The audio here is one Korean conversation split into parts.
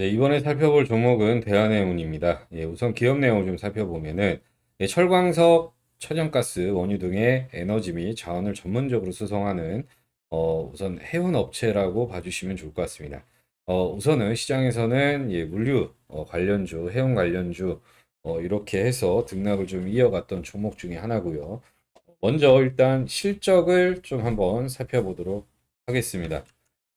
네, 이번에 살펴볼 종목은 대한해운입니다. 예, 우선 기업 내용을 좀 살펴보면은 예, 철광석, 천연가스, 원유 등의 에너지 및 자원을 전문적으로 수송하는 어, 우선 해운 업체라고 봐주시면 좋을 것 같습니다. 어, 우선은 시장에서는 예, 물류 어, 관련주, 해운 관련주 어, 이렇게 해서 등락을 좀 이어갔던 종목 중에 하나고요. 먼저 일단 실적을 좀 한번 살펴보도록 하겠습니다.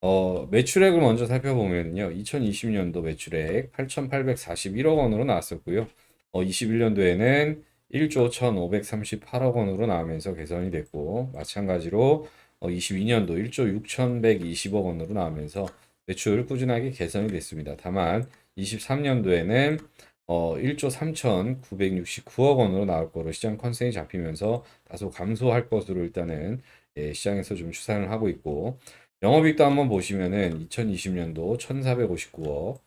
어, 매출액을 먼저 살펴보면요. 2020년도 매출액 8,841억 원으로 나왔었고요. 어, 21년도에는 1조 1,538억 원으로 나오면서 개선이 됐고, 마찬가지로 어, 22년도 1조 6,120억 원으로 나오면서 매출 꾸준하게 개선이 됐습니다. 다만 23년도에는 어, 1조 3,969억 원으로 나올 거로 시장 컨센이 잡히면서 다소 감소할 것으로 일단은 예, 시장에서 좀 추산을 하고 있고, 영업이익도 한번 보시면은 2020년도 1,459억,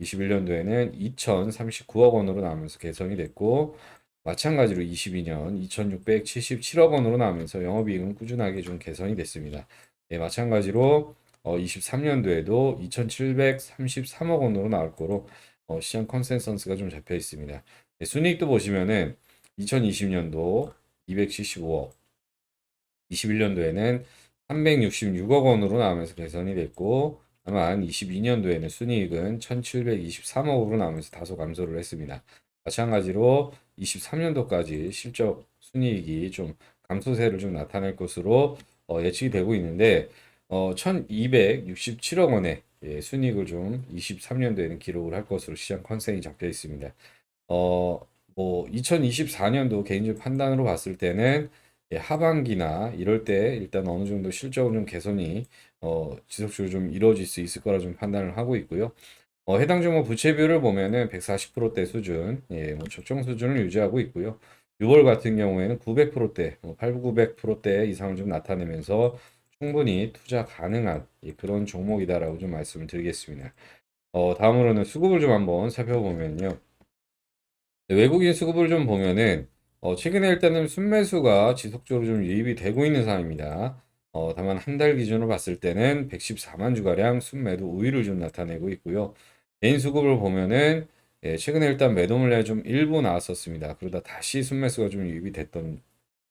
21년도에는 2,039억 원으로 나오면서 개선이 됐고, 마찬가지로 22년 2,677억 원으로 나오면서 영업이익은 꾸준하게 좀 개선이 됐습니다. 예, 마찬가지로 어, 23년도에도 2,733억 원으로 나올 거로 어, 시장 컨센서스가 좀 잡혀 있습니다. 예, 순이익도 보시면은 2020년도 275억, 21년도에는 366억 원으로 나오면서 개선이 됐고, 다만 22년도에는 순이익은 1723억으로 나오면서 다소 감소를 했습니다. 마찬가지로 23년도까지 실적 순이익이 좀 감소세를 좀 나타낼 것으로 어, 예측이 되고 있는데, 어, 1267억 원의 예, 순이익을 좀 23년도에는 기록을 할 것으로 시장 컨센이 잡혀 있습니다. 어, 뭐 2024년도 개인적 판단으로 봤을 때는 예, 하반기나 이럴 때 일단 어느 정도 실적은 좀 개선이 어, 지속적으로 좀 이루어질 수 있을 거라 좀 판단을 하고 있고요. 어, 해당 종목 부채비율을 보면은 140%대 수준, 예, 뭐 적정 수준을 유지하고 있고요. 6월 같은 경우에는 900%대, 뭐 8, 900%대 이상을 좀 나타내면서 충분히 투자 가능한 예, 그런 종목이다라고 좀 말씀을 드리겠습니다. 어, 다음으로는 수급을 좀 한번 살펴보면요. 네, 외국인 수급을 좀 보면은 어, 최근에 일단은 순매수가 지속적으로 좀 유입이 되고 있는 상황입니다. 어, 다만 한 달 기준으로 봤을 때는 114만 주가량 순매도 우위를 좀 나타내고 있고요. 개인 수급을 보면은 예, 최근에 일단 매도 물량이 좀 일부 나왔었습니다. 그러다 다시 순매수가 좀 유입이 됐던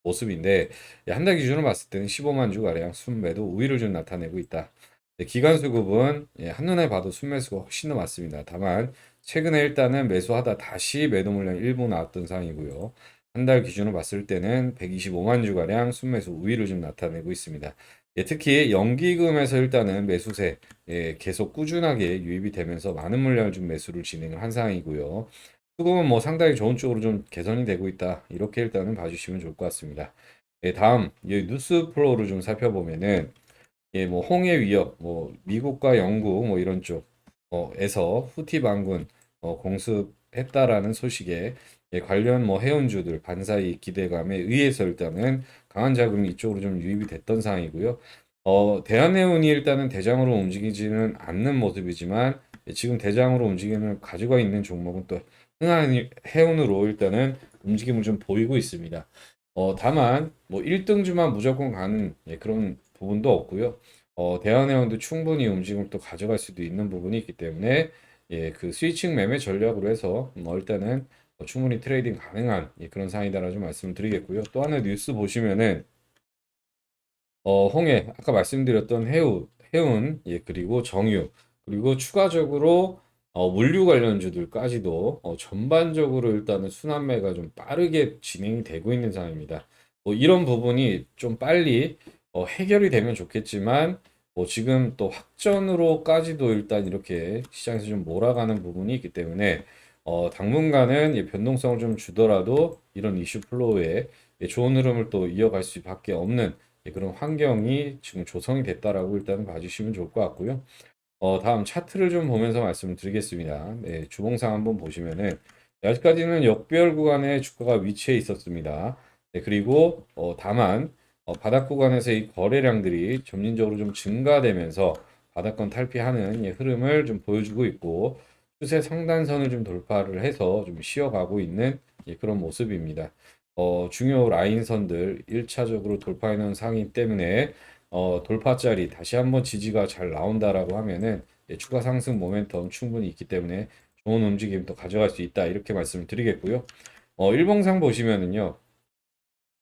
모습인데 한 달 기준으로 봤을 때는 15만 주가량 순매도 우위를 좀 나타내고 있다. 네, 기간 수급은 예, 한눈에 봐도 순매수가 훨씬 더 많습니다. 다만 최근에 일단은 매수하다 다시 매도 물량 일부 나왔던 상황이고요. 한 달 기준으로 봤을 때는 125만 주가량 순매수 우위를 좀 나타내고 있습니다. 예, 특히 연기금에서 일단은 매수세 예, 계속 꾸준하게 유입이 되면서 많은 물량을 좀 매수를 진행을 한 상황이고요. 수급은 뭐 상당히 좋은 쪽으로 좀 개선이 되고 있다. 이렇게 일단은 봐주시면 좋을 것 같습니다. 예, 다음 예, 뉴스 플로우를 좀 살펴보면은 예, 뭐 홍해 위협, 뭐 미국과 영국 뭐 이런 쪽에서 후티 반군 어, 공습 했다라는 소식에 예, 관련 뭐 해운주들 반사이 기대감에 의해서 일단은 강한 자금이 이쪽으로 좀 유입이 됐던 상황이고요. 어, 대한해운이 일단은 대장으로 움직이지는 않는 모습이지만 예, 지금 대장으로 움직임을 가지고 있는 종목은 또 흥한 해운으로 일단은 움직임을 좀 보이고 있습니다. 어, 다만 뭐 1등주만 무조건 가는 예, 그런 부분도 없고요. 어, 대한해운도 충분히 움직임을 또 가져갈 수도 있는 부분이 있기 때문에 예, 그 스위칭 매매 전략으로 해서 뭐 일단은 뭐 충분히 트레이딩 가능한 예, 그런 상황이다라고 좀 말씀을 드리겠고요. 또 하나 뉴스 보시면은 어, 홍해 아까 말씀드렸던 해우 해운 예, 그리고 정유 그리고 추가적으로 어, 물류 관련주들까지도 어, 전반적으로 일단은 순환매가 좀 빠르게 진행이 되고 있는 상황입니다. 뭐 이런 부분이 좀 빨리 어, 해결이 되면 좋겠지만 뭐 지금 또 확전으로까지도 일단 이렇게 시장에서 좀 몰아가는 부분이 있기 때문에 어, 당분간은 예, 변동성을 좀 주더라도 이런 이슈 플로우에 예, 좋은 흐름을 또 이어갈 수밖에 없는 예, 그런 환경이 지금 조성이 됐다라고 일단은 봐주시면 좋을 것 같고요. 어, 다음 차트를 좀 보면서 말씀을 드리겠습니다. 네, 주봉상 한번 보시면은 아직까지는 역별 구간에 주가가 위치해 있었습니다. 네, 그리고 어, 다만 어, 바닥 구간에서의 거래량들이 점진적으로 좀 증가되면서 바닥권 탈피하는 예, 흐름을 좀 보여주고 있고 추세 상단선을 좀 돌파를 해서 좀 쉬어가고 있는 예, 그런 모습입니다. 어, 중요 라인선들 1차적으로 돌파해 놓은 상황이기 때문에 어, 돌파 자리 다시 한번 지지가 잘 나온다라고 하면은 예, 추가 상승 모멘텀 충분히 있기 때문에 좋은 움직임 또 가져갈 수 있다 이렇게 말씀을 드리겠고요. 어, 일봉상 보시면은요.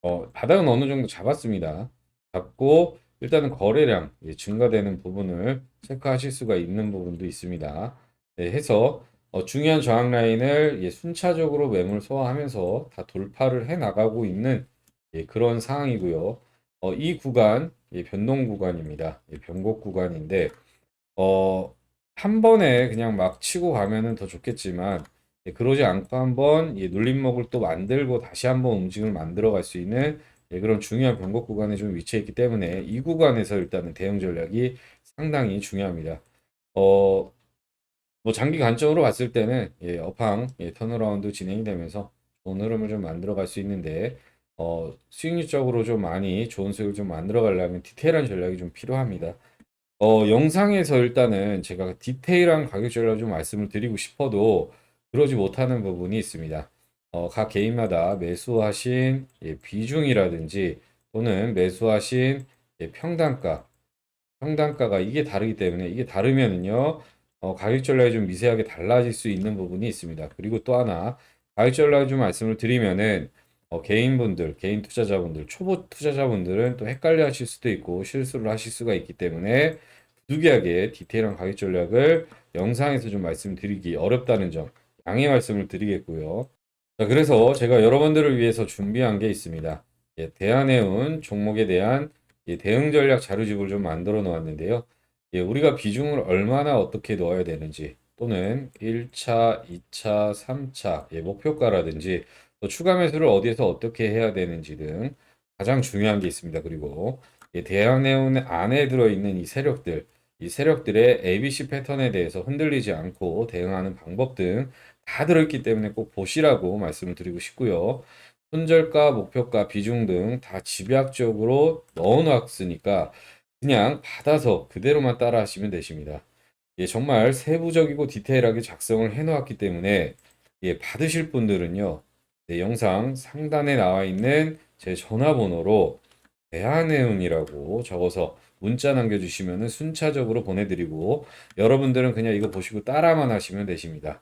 어, 바닥은 어느 정도 잡았습니다. 잡고 일단은 거래량 예, 증가되는 부분을 체크하실 수가 있는 부분도 있습니다. 네, 해서 어, 중요한 저항 라인을 예, 순차적으로 매물 소화하면서 다 돌파를 해 나가고 있는 예, 그런 상황이고요. 어, 이 구간 예, 변동 구간입니다. 예, 변곡 구간인데 어, 한 번에 그냥 막 치고 가면은 더 좋겠지만 예, 그러지 않고 한번 예, 눌림목을 또 만들고 다시 한번 움직임을 만들어 갈 수 있는 예, 그런 중요한 변곡 구간에 좀 위치해 있기 때문에 이 구간에서 일단은 대응 전략이 상당히 중요합니다. 어, 뭐 장기 관점으로 봤을 때는 예, 업황 예, 턴어라운드 진행이 되면서 좋은 흐름을 좀 만들어 갈 수 있는데 어, 수익률적으로 좀 많이 좋은 수익을 좀 만들어 가려면 디테일한 전략이 좀 필요합니다. 어, 영상에서 일단은 제가 디테일한 가격 전략을 좀 말씀을 드리고 싶어도 그러지 못하는 부분이 있습니다. 어, 각 개인마다 매수하신 예, 비중이라든지 또는 매수하신 예, 평단가, 평단가가 이게 다르기 때문에 이게 다르면은요, 어, 가격 전략이 좀 미세하게 달라질 수 있는 부분이 있습니다. 그리고 또 하나 가격 전략 좀 말씀을 드리면은 어, 개인분들, 개인 투자자분들, 초보 투자자분들은 또 헷갈려 하실 수도 있고 실수를 하실 수가 있기 때문에 부득이하게 디테일한 가격 전략을 영상에서 좀 말씀드리기 어렵다는 점 양해 말씀을 드리겠고요. 자, 그래서 제가 여러분들을 위해서 준비한 게 있습니다. 예, 대한해운 종목에 대한 예, 대응 전략 자료집을 좀 만들어 놓았는데요. 예, 우리가 비중을 얼마나 어떻게 넣어야 되는지 또는 1차, 2차, 3차 예, 목표가라든지 또 추가 매수를 어디에서 어떻게 해야 되는지 등 가장 중요한 게 있습니다. 그리고 예, 대한해운 안에 들어있는 이 세력들 이 세력들의 ABC 패턴에 대해서 흔들리지 않고 대응하는 방법 등 다 들어있기 때문에 꼭 보시라고 말씀을 드리고 싶고요. 손절가, 목표가, 비중 등 다 집약적으로 넣어놨으니까 그냥 받아서 그대로만 따라 하시면 되십니다. 예, 정말 세부적이고 디테일하게 작성을 해놓았기 때문에 예, 받으실 분들은요, 네, 영상 상단에 나와 있는 제 전화번호로 대한해운이라고 적어서 문자 남겨주시면 순차적으로 보내드리고 여러분들은 그냥 이거 보시고 따라만 하시면 되십니다.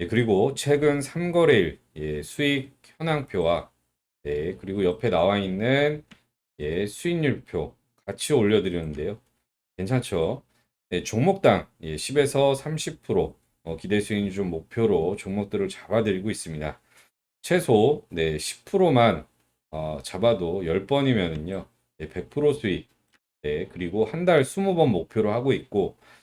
예, 그리고 최근 3거래일 예, 수익 현황표와 네, 그리고 옆에 나와 있는 예, 수익률표 같이 올려드렸는데요. 괜찮죠? 네, 종목당 예, 10에서 30% 어, 기대 수익률 좀 목표로 종목들을 잡아드리고 있습니다. 최소 네, 10%만 어, 잡아도 10번이면은요. 네, 100% 수익. 네, 그리고 한 달 20번 목표로 하고 있고